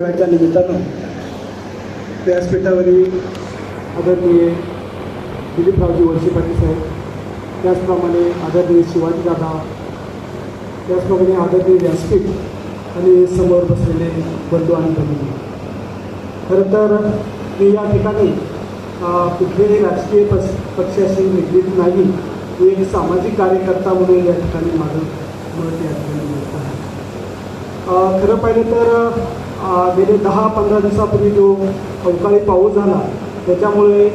दिनाच्या निमित्तानं व्यासपीठावरील आदरणीय दिलीपरावजी वळसे पाटील साहेब त्याचप्रमाणे आदरणीय शिवाजी दादा त्याचप्रमाणे आदरणीय व्यासपीठ आणि समोर बसलेले बंधू आणि भगिनी. खरं तर मी या ठिकाणी कुठलेही राजकीय पक्ष पक्षाशी निगडीत नाही. मी एक सामाजिक कार्यकर्ता म्हणून या ठिकाणी माझं मत या ठिकाणी मिळत आहे. खरं पाहिलं तर गेले दहा पंधरा दिवसापूर्वी जो अवकाळी पाऊस झाला त्याच्यामुळे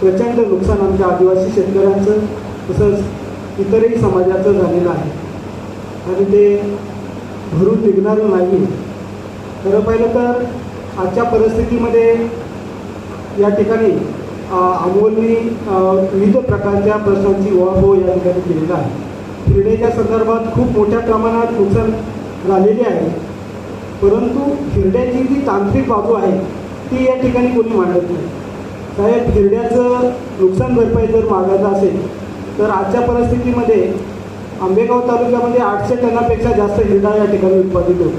प्रचंड नुकसान आमच्या आदिवासी शेतकऱ्यांचं तसंच इतरही समाजाचं झालेलं आहे. आणि ते भरून निघणारं नाही. खरं पाहिलं तर आजच्या परिस्थितीमध्ये या ठिकाणी अमोलनी विविध प्रकारच्या प्रश्नांची उहापोह या ठिकाणी केलेला आहे. क्रीडेच्या संदर्भात खूप मोठ्या प्रमाणात नुकसान झालेले आहे. परंतु हिरड्याची जी तांत्रिक बाजू आहे ती या ठिकाणी कोणी मांडत नाही. साहेब हिरड्याचं नुकसान भरपाई जर मागायचं असेल तर आजच्या परिस्थितीमध्ये आंबेगाव तालुक्यामध्ये आठशे टनापेक्षा जास्त हिरडा या ठिकाणी उत्पादित होतो.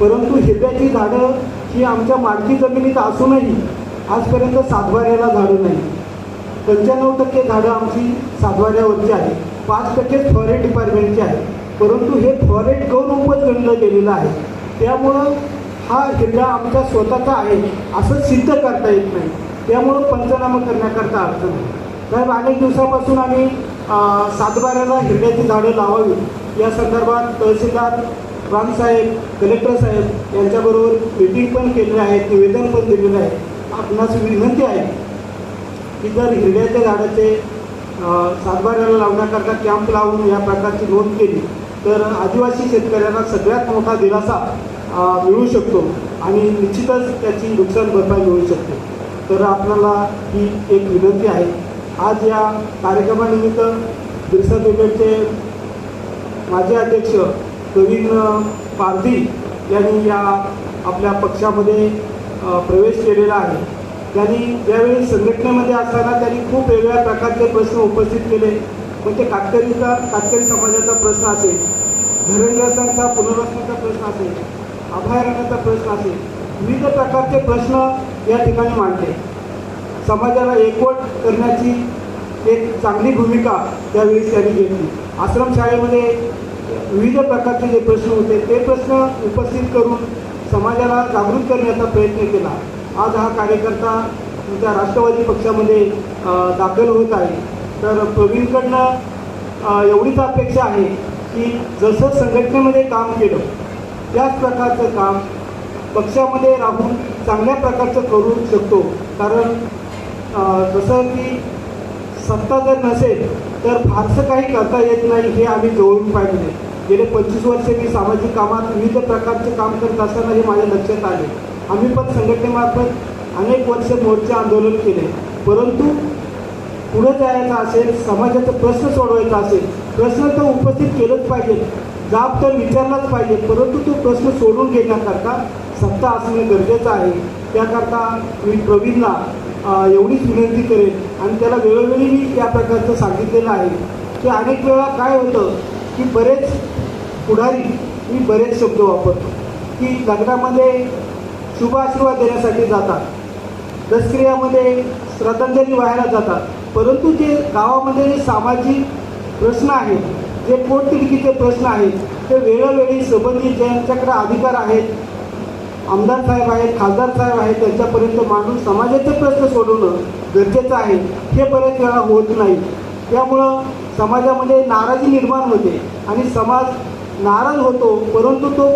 परंतु हिरड्याची झाडं ही आमच्या मालकी जमिनीत असूनही आजपर्यंत सातवाऱ्याला झाडं नाही. पंच्याण्णव टक्के झाडं आमची सातवाऱ्यावरची आहे. पाच टक्के फॉरेस्ट डिपार्टमेंटची आहे. परंतु हे फॉरेस्ट गौरवच गणलं गेलेलं आहे. त्यामुळं हा हिरडा आमचा स्वतःचा आहे असं सिद्ध करता येत नाही. त्यामुळं पंचनामा करण्याकरता अर्थ नाही. साहेब अनेक दिवसापासून आम्ही सातबाऱ्याला हिरड्याची झाडं लावावी या संदर्भात तहसीलदार रामसाहेब कलेक्टर साहेब यांच्याबरोबर मीटिंग पण केलेली आहे निवेदन पण दिलेलं आहे. आपणास विनंती आहे की जर हिरड्याच्या झाडाचे सातबाऱ्याला लावण्याकरता कॅम्प लावून या प्रकारची नोंद केली तर आदिवासी शेतकऱ्यांना सगळ्यात मोठा दिलासा मिळू शकतो आणि निश्चितच त्याची नुकसान भरपाई मिळू शकते. तर आपल्याला ही एक विनंती आहे. आज या कार्यक्रमानिमित्त बिरसा ब्रिगेडचे माजी अध्यक्ष प्रवीण पारधी यांनी या आपल्या पक्षामध्ये प्रवेश केलेला आहे. त्यांनी ज्यावेळी संघटनेमध्ये असताना त्यांनी खूप वेगवेगळ्या प्रकारचे प्रश्न उपस्थित केले. म्हणजे पण ते कातकरीचा कातकरी समाजाचा प्रश्न असेल धरणग्रस्तांचा पुनर्वसनाचा प्रश्न असेल अभयारण्याचा प्रश्न असेल विविध प्रकारचे प्रश्न या ठिकाणी मांडले. समाजाला एकवट करण्याची एक चांगली भूमिका त्यावेळी त्यांनी घेतली. आश्रमशाळेमध्ये विविध प्रकारचे जे प्रश्न होते ते प्रश्न उपस्थित करून समाजाला जागृत करण्याचा प्रयत्न केला. आज हा कार्यकर्ता तुमच्या राष्ट्रवादी पक्षामध्ये दाखल होत आहे. तर प्रवीणकडनं एवढीच अपेक्षा आहे की जसं संघटनेमध्ये काम केलं त्याच प्रकारचं काम पक्षामध्ये राहून चांगल्या प्रकारचं करू शकतो. कारण जसं की सत्ता जर नसेल तर फारसं काही करता येत नाही हे आम्ही जवळून पाहिले गेले पंचवीस वर्षे मी सामाजिक कामात विविध प्रकारचे काम करत असताना हे माझ्या लक्षात आले. आम्ही पण संघटनेमार्फत अनेक वर्ष मोर्चे आंदोलन केले. परंतु पुढे जायचं असेल समाजाचा प्रश्न सोडवायचा असेल प्रश्न तर उपस्थित केलंच पाहिजे जाब तर विचारलाच पाहिजे परंतु तो प्रश्न सोडून घेण्याकरता सत्ता असणं गरजेचं आहे. त्याकरता मी प्रवीणला एवढीच विनंती करेन आणि त्याला वेळोवेळी मी या प्रकारचं सांगितलेलं आहे. की अनेक वेळा काय होतं की बरेच पुढारी मी बरेच शब्द वापरतो की लग्नामध्ये शुभ आशीर्वाद देण्यासाठी जातात. दसक्रियामध्ये श्रद्धांजली व्हायला जातात. परंतु जे गावामध्ये जे सामाजिक प्रश्न आहेत जे पोटतिडकीचे प्रश्न आहेत ते वेळोवेळी संबंधित ज्यांच्याकडे अधिकार आहेत आमदार साहेब आहेत खासदार साहेब आहेत त्यांच्यापर्यंत मांडून समाजाचे प्रश्न सोडवणं गरजेचं आहे हे बऱ्याच वेळा होत नाही. त्यामुळं समाजामध्ये नाराजी निर्माण होते आणि समाज नाराज होतो परंतु तो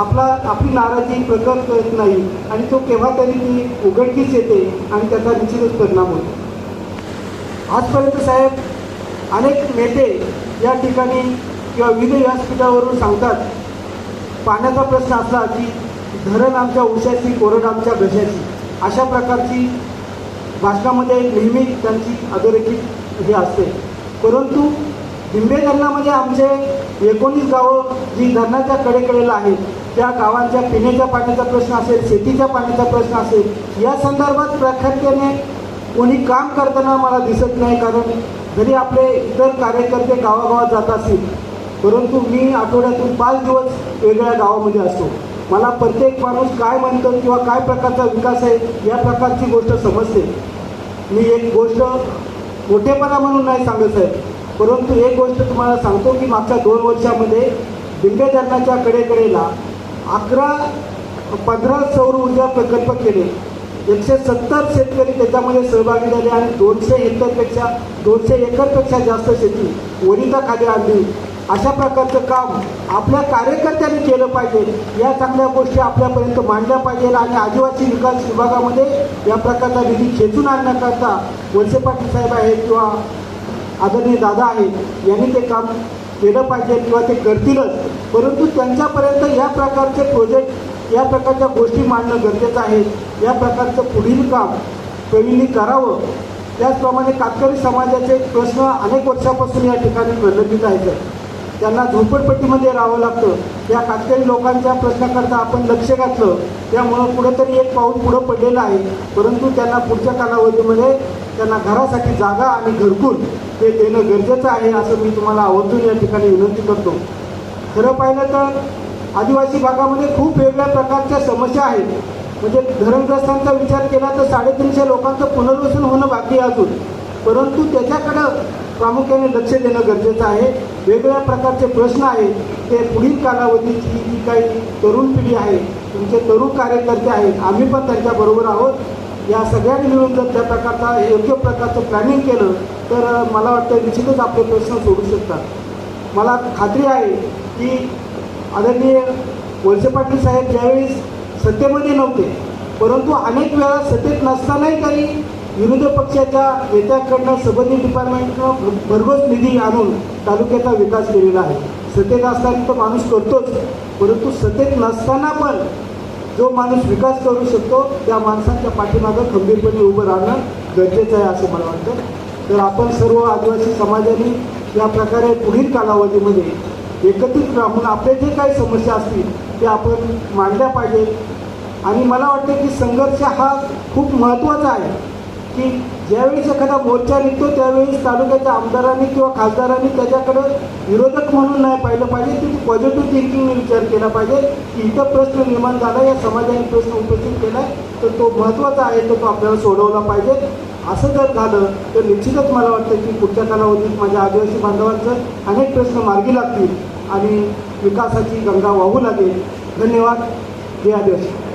आपला आपली नाराजी प्रकट करत नाही आणि तो केव्हा तरी ती उघडकीस येते आणि त्याचा निश्चितच परिणाम होतो. आजपर्यंत साहेब अनेक नेते या ठिकाणी किंवा विविध व्यासपीठावरून सांगतात पाण्याचा प्रश्न असला की धरण आमच्या उशाची कोरड आमच्या घशाची अशा प्रकारची भाषणामध्ये नेहमी त्यांची अधोरेखित हे असते. परंतु हिंबे धरणामध्ये आमचे एकोणीस गावं जी धरणाच्या कडेकडेला आहेत त्या गावांच्या पिण्याच्या पाण्याचा प्रश्न असेल शेतीच्या पाण्याचा प्रश्न असेल या संदर्भात प्राख्यात्याने कोणी काम करताना मला दिसत नाही कारण जरी आपले इतर कार्यकर्ते गावागावात जात असतील परंतु मी आठवड्यातून पाच दिवस वेगळ्या गावामध्ये असतो. मला प्रत्येक माणूस काय म्हणतो किंवा काय प्रकारचा विकास आहे या प्रकारची गोष्ट समजते. मी एक गोष्ट मोठेपणा म्हणून नाही सांगत आहे परंतु एक गोष्ट तुम्हाला सांगतो की मागच्या दोन वर्षामध्ये दिंडे धरणाच्या कडेकडेला अकरा पंधरा सौर ऊर्जा प्रकल्प केले. एकशे सत्तर शेतकरी त्याच्यामध्ये सहभागी झाले आणि दोनशे हेक्टरपेक्षा दोनशे एकरपेक्षा जास्त शेती वनिताखाली आणली. अशा प्रकारचं काम आपल्या कार्यकर्त्यांनी केलं पाहिजे. या चांगल्या गोष्टी आपल्यापर्यंत मांडल्या पाहिजे आणि आदिवासी विकास विभागामध्ये या प्रकारचा निधी खेचून आणण्याकरता वळसे पाटील साहेब आहेत किंवा आदरणीय दादा आहेत यांनी ते काम केलं पाहिजे किंवा ते करतीलच. परंतु त्यांच्यापर्यंत या प्रकारचे प्रोजेक्ट या प्रकारच्या गोष्टी मांडणं गरजेचं आहे. या प्रकारचं पुढील काम प्रवीणनी करावं. त्याचप्रमाणे कातकरी समाजाचे प्रश्न अनेक वर्षापासून या ठिकाणी प्रलंबित आहेत. त्यांना झोपडपट्टीमध्ये राहावं लागतं. या कातकरी लोकांच्या प्रश्नाकरता आपण लक्ष घातलं. त्यामुळं कुठंतरी एक पाऊल पुढं पडलेलं आहे. परंतु त्यांना पुढच्या कालावधीमध्ये त्यांना घरासाठी जागा आणि घरकुल हे देणं गरजेचं आहे असं मी तुम्हाला आवर्जून या ठिकाणी विनंती करतो. खरं पाहिलं तर आदिवासी भागामध्ये खूप वेगळ्या प्रकारच्या समस्या आहेत. म्हणजे धरणग्रस्तांचा विचार केला तर साडेतीनशे लोकांचं पुनर्वसन होणं बाकी अजून. परंतु त्याच्याकडं प्रामुख्याने लक्ष देणं गरजेचं आहे. वेगवेगळ्या प्रकारचे प्रश्न आहेत. ते पुढील कालावधीची जी काही तरुण पिढी आहे तुमचे तरुण कार्यकर्ते आहेत आम्ही पण त्यांच्याबरोबर आहोत. या सगळ्यांनी मिळून जर त्या प्रकारचा योग्य प्रकारचं प्लॅनिंग केलं तर मला वाटतं निश्चितच आपले प्रश्न सोडू शकतात. मला खात्री आहे की आदरणीय वळसे पाटील साहेब ज्यावेळेस सत्तेमध्ये नव्हते परंतु अनेक वेळा सत्तेत नसतानाही त्यांनी विरोधी पक्षाच्या नेत्याकडनं संबंधित डिपार्टमेंटनं भरघोस निधी आणून तालुक्याचा विकास केलेला आहे. सत्तेत असताना तर माणूस करतोच परंतु सत्तेत नसताना पण जो माणूस विकास करू शकतो त्या माणसाच्या पाठीमागं खंबीरपणे उभं राहणं गरजेचं आहे असं मला वाटतं. तर आपण सर्व आदिवासी समाजाने या प्रकारे पुढील कालावधीमध्ये एकत्रित राहून आपले जे काही समस्या असतील ते आपण मांडल्या पाहिजेत. आणि मला वाटतं की संघर्ष हा खूप महत्त्वाचा आहे की ज्यावेळेस एखादा मोर्चा निघतो त्यावेळेस तालुक्याच्या आमदारांनी किंवा खासदारांनी त्याच्याकडं विरोधक म्हणून नाही पाहिलं पाहिजे की पॉझिटिव्ह थिंकिंगने विचार केला पाहिजे की इथं प्रश्न निर्माण झाला या समाजाने प्रश्न उपस्थित केला तर तो महत्त्वाचा आहे तर तो आपल्याला सोडवला पाहिजे. असं जर झालं तर निश्चितच मला वाटतं की पुढच्या कालावधीत माझ्या आदिवासी बांधवांचं अनेक प्रश्न मार्गी लागतील आणि विकासाची गंगा वाहू लागेल. धन्यवाद. जय आदिवासी.